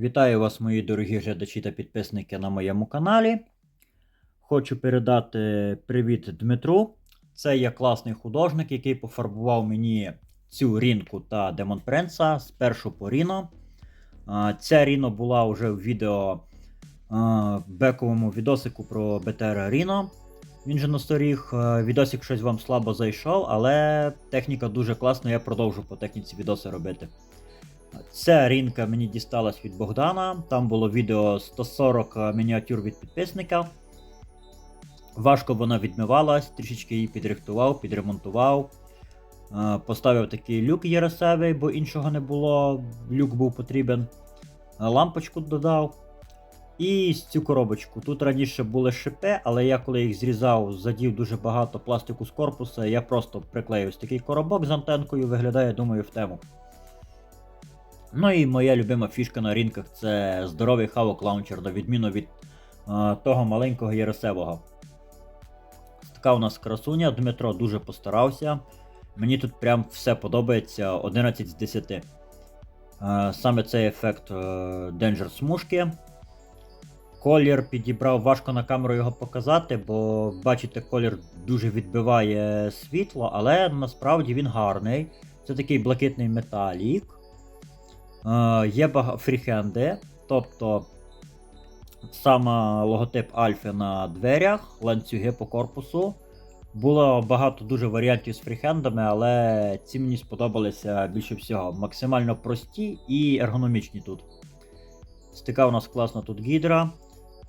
Вітаю вас, мої дорогі глядачі та підписники на моєму каналі. Хочу передати привіт Дмитру. Це є класний художник, який пофарбував мені цю рінку та Демон Принца спершу по Ріно. Ця Ріно була вже в відео бековому відосику про БТР Ріно. Він же насторіг. Відосик щось вам слабо зайшов, але техніка дуже класна, я продовжу по техніці відоси робити. Ця рінка мені дісталась від Богдана. Там було відео 140 мініатюр від підписника. Важко вона відмивалась, трішечки її підрихтував, підремонтував. Е, Поставив такий люк єресевий, бо іншого не було. Люк був потрібен. Е, Лампочку додав. І цю коробочку. Тут раніше були шипи, але я коли їх зрізав, задів дуже багато пластику з корпуса, я просто приклеїв такий коробок з антенкою, виглядає, думаю, в тему. Ну і моя любима фішка на ринках це здоровий хавок лаунчер, на відміну від е, того маленького єресевого. Така у нас красуня, Дмитро дуже постарався. Мені тут прям все подобається 11 з 10. Е, саме цей ефект е, Danger смужки. Колір підібрав, важко на камеру його показати, бо бачите, колір дуже відбиває світло, але насправді він гарний. Це такий блакитний металік. Е, є фріхенди, тобто саме логотип Альфи на дверях, ланцюги по корпусу. Було багато дуже варіантів з фріхендами, але ці мені сподобалися більше всього. Максимально прості і ергономічні тут. Стика у нас класна тут гідра.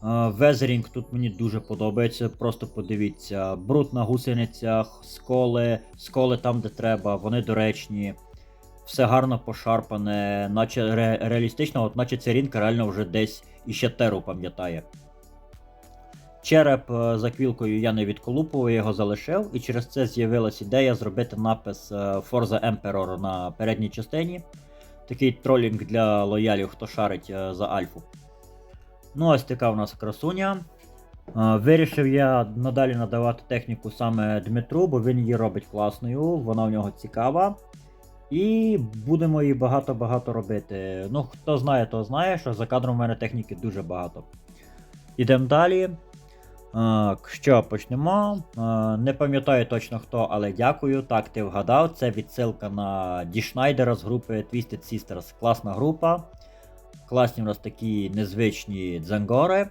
Е, Везерінг тут мені дуже подобається. Просто подивіться. Бруд на гусеницях, сколи, сколи там, де треба, вони доречні. Все гарно пошарпане, наче ре, реалістично, от наче ця реально вже десь іще теру пам'ятає. Череп е, за квілкою я не відколупував, його залишив, і через це з'явилась ідея зробити напис е, Forza Emperor на передній частині. Такий тролінг для лоялів, хто шарить е, за Альфу. Ну, ось така у нас красуня. Вирішив я надалі надавати техніку саме Дмитру, бо він її робить класною, вона в нього цікава. І будемо її багато-багато робити. Ну, хто знає, то знає, що за кадром в мене техніки дуже багато. Ідемо далі. Що почнемо? Не пам'ятаю точно хто, але дякую. Так, ти вгадав. Це відсилка на Ді Шнайдера з групи Twisted Sisters. Класна група. Класні у нас такі незвичні дзенгори.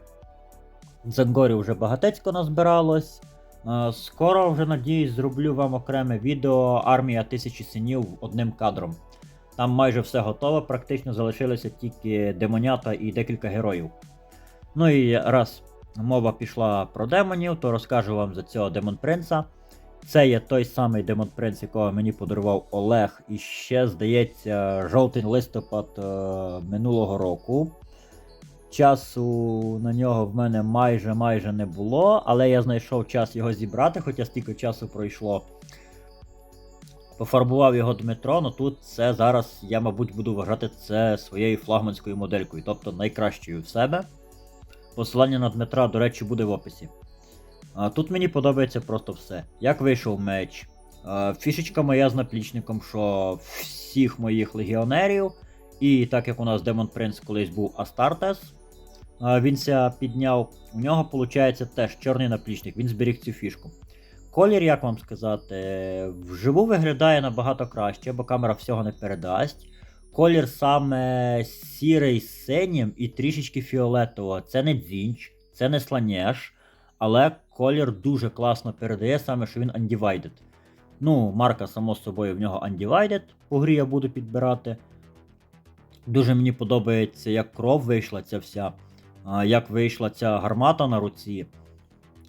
Дзенгорів вже багатецько назбиралось. Е, Скоро вже надіюсь зроблю вам окреме відео Армія тисячі синів одним кадром. Там майже все готове, практично залишилися тільки демонята і декілька героїв. Ну і раз мова пішла про демонів, то розкажу вам за цього демон принца. Це є той самий демон принц, якого мені подарував Олег, і ще, здається, жовтий листопад е, минулого року. Часу на нього в мене майже майже не було, але я знайшов час його зібрати, хоча стільки часу пройшло. Пофарбував його Дмитро, ну тут це зараз я, мабуть, буду вважати це своєю флагманською моделькою, тобто найкращою в себе. Посилання на Дмитра, до речі, буде в описі. А, Тут мені подобається просто все. Як вийшов меч. Фішечка моя з наплічником, що всіх моїх легіонерів. І так як у нас Демон Принц колись був Астартес, він ся підняв. У нього виходить теж чорний наплічник, він зберіг цю фішку. Колір, як вам сказати, вживу виглядає набагато краще, бо камера всього не передасть. Колір саме сірий з синім і трішечки фіолетового. Це не дзінч, це не сланеж, але колір дуже класно передає, саме що він Undivided. Ну, марка, само собою, в нього Undivided, по грі я буду підбирати. Дуже мені подобається, як кров вийшла ця вся, як вийшла ця гармата на руці.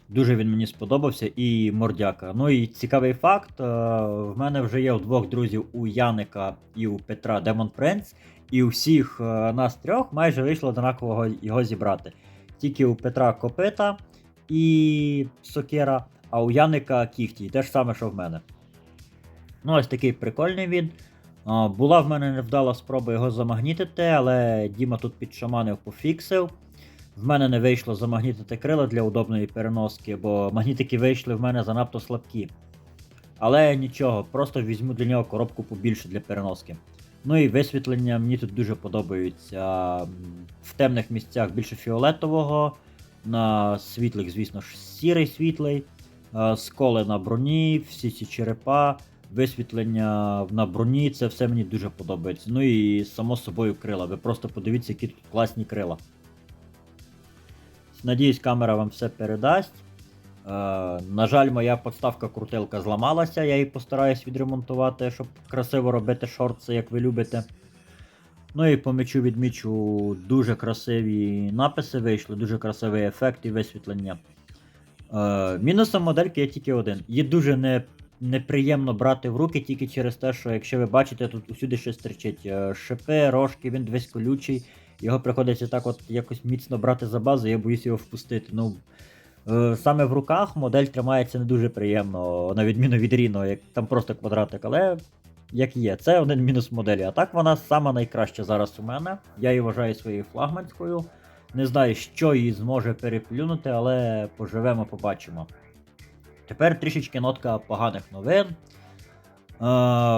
Дуже він мені сподобався і мордяка. Ну і цікавий факт: в мене вже є у двох друзів у Яника і у Петра Демон Принц, і у всіх нас трьох майже вийшло однаково його зібрати. Тільки у Петра Копита і Сокера, а у Яника Кіхті. Те ж саме, що в мене. Ну, ось такий прикольний він. Була в мене невдала спроба його замагнітити, але Діма тут підшаманив, пофіксив. В мене не вийшло замагнітити крила для удобної переноски, бо магнітики вийшли в мене занадто слабкі. Але нічого, просто візьму для нього коробку побільше для переноски. Ну і висвітлення мені тут дуже подобається. В темних місцях більше фіолетового, на світлих, звісно ж, сірий світлий, е, сколи на броні, всі ці черепа, висвітлення на броні, це все мені дуже подобається. Ну і само собою крила. Ви просто подивіться, які тут класні крила. Надіюсь, камера вам все передасть. Е, на жаль, моя подставка крутилка зламалася, я її постараюсь відремонтувати, щоб красиво робити шорти, як ви любите. Ну і по мечу відмічу дуже красиві написи вийшли, дуже красивий ефект і висвітлення. Е, мінусом модельки є тільки один. Її дуже не, неприємно брати в руки тільки через те, що якщо ви бачите, тут усюди щось тричить. Е, шипи, рожки, він весь колючий. Його приходиться так от якось міцно брати за базу, я боюсь його впустити. Ну, е, саме в руках модель тримається не дуже приємно, на відміну від Rhino, як там просто квадратик, але як є, це один мінус моделі. А так вона сама найкраща зараз у мене. Я її вважаю своєю флагманською. Не знаю, що її зможе переплюнути, але поживемо, побачимо. Тепер трішечки нотка поганих новин. Е,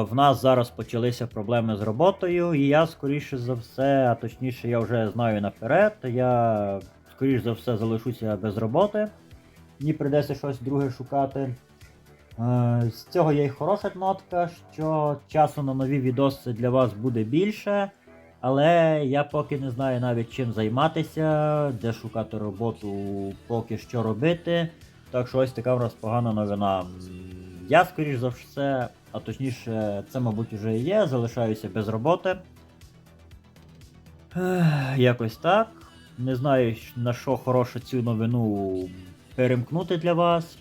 в нас зараз почалися проблеми з роботою, і я, скоріше за все, а точніше, я вже знаю наперед, я, скоріше за все, залишуся без роботи. Мені прийдеться щось друге шукати. Е, з цього є й хороша нотка, що часу на нові відоси для вас буде більше. Але я поки не знаю навіть чим займатися, де шукати роботу, поки що робити. Так що ось така в нас погана новина. Я, скоріш за все, а точніше, це, мабуть, вже є, залишаюся без роботи. Якось так. Не знаю, на що хороше цю новину перемкнути для вас.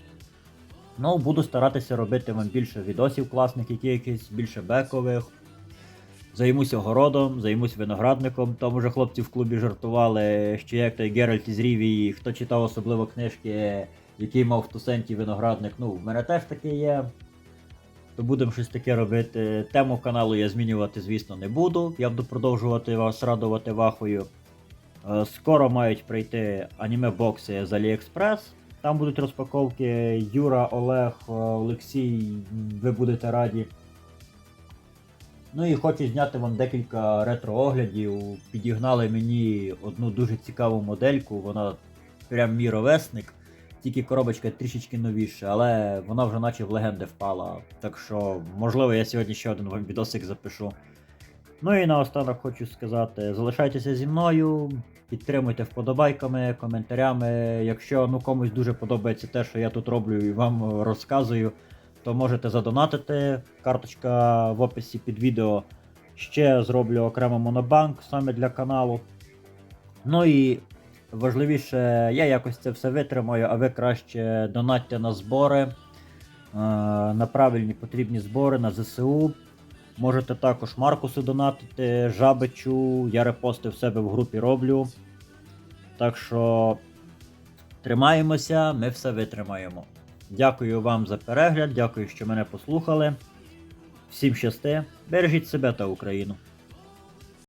Ну, буду старатися робити вам більше відосів класних, які якісь більше бекових. Займуся городом, займусь виноградником. Там уже хлопці в клубі жартували, що як той Геральт із Рівії, хто читав особливо книжки, який мав в Тусенті виноградник. Ну, в мене теж таке є. То будемо щось таке робити. Тему каналу я змінювати, звісно, не буду. Я буду продовжувати вас радувати вахою. Е, Скоро мають прийти аніме-бокси з AliExpress. Там будуть розпаковки Юра, Олег, е, Олексій, ви будете раді. Ну і хочу зняти вам декілька ретро-оглядів. Підігнали мені одну дуже цікаву модельку, вона прям мій ровесник, тільки коробочка трішечки новіша, але вона вже наче в легенди впала. Так що, можливо, я сьогодні ще один вам відосик запишу. Ну і наостанок хочу сказати, залишайтеся зі мною, підтримуйте вподобайками, коментарями. Якщо ну, комусь дуже подобається те, що я тут роблю і вам розказую, то можете задонатити. Карточка в описі під відео. Ще зроблю окремо монобанк саме для каналу. Ну і важливіше, я якось це все витримаю, а ви краще донатьте на збори, е, на правильні потрібні збори на ЗСУ. Можете також Маркусу донатити, Жабичу, я репости в себе в групі роблю. Так що тримаємося, ми все витримаємо. Дякую вам за перегляд, дякую, що мене послухали. Всім щасти, бережіть себе та Україну.